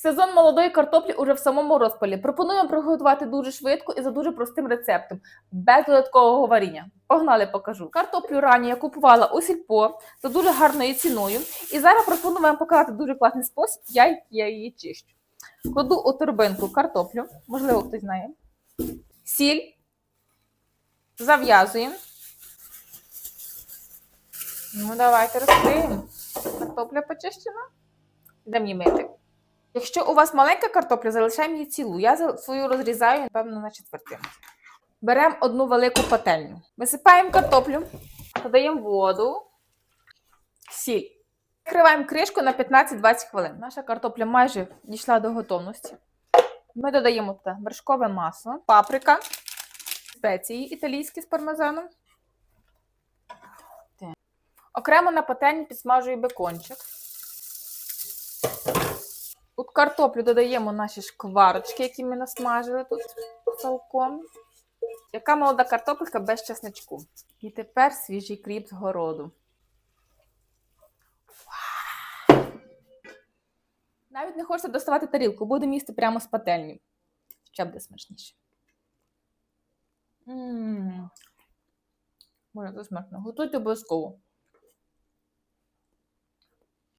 Сезон молодої картоплі уже в самому розпалі. Пропонуємо приготувати дуже швидко і за дуже простим рецептом, без додаткового варіння. Погнали, покажу. Картоплю ранні я купувала у сільпо за дуже гарною ціною. І зараз пропоную вам показати дуже класний спосіб, як я її чищу. Кладу у торбинку картоплю, можливо, хтось знає. Сіль. Зав'язуємо. Ну, давайте розкриємо. Картопля почищена. Йдемо її мити. Якщо у вас маленька картопля, залишаємо її цілу. Я свою розрізаю, напевно, на четвертину. Беремо одну велику пательню. Висипаємо картоплю, додаємо воду, сіль. Закриваємо кришку на 15-20 хвилин. Наша картопля майже дійшла до готовності. Ми додаємо туди вершкове масло, паприка, спеції італійські з пармезаном. Окремо на пательні підсмажую бекончик. У картоплю додаємо наші шкварочки, які ми насмажили тут салком. Яка молода картопелька без чесничку. І тепер свіжий кріп з городу. Навіть не хочеться доставати тарілку, будемо їсти прямо з пательні. Ще буде смачніше. М. Боже, це смачно. Готуйте обов'язково.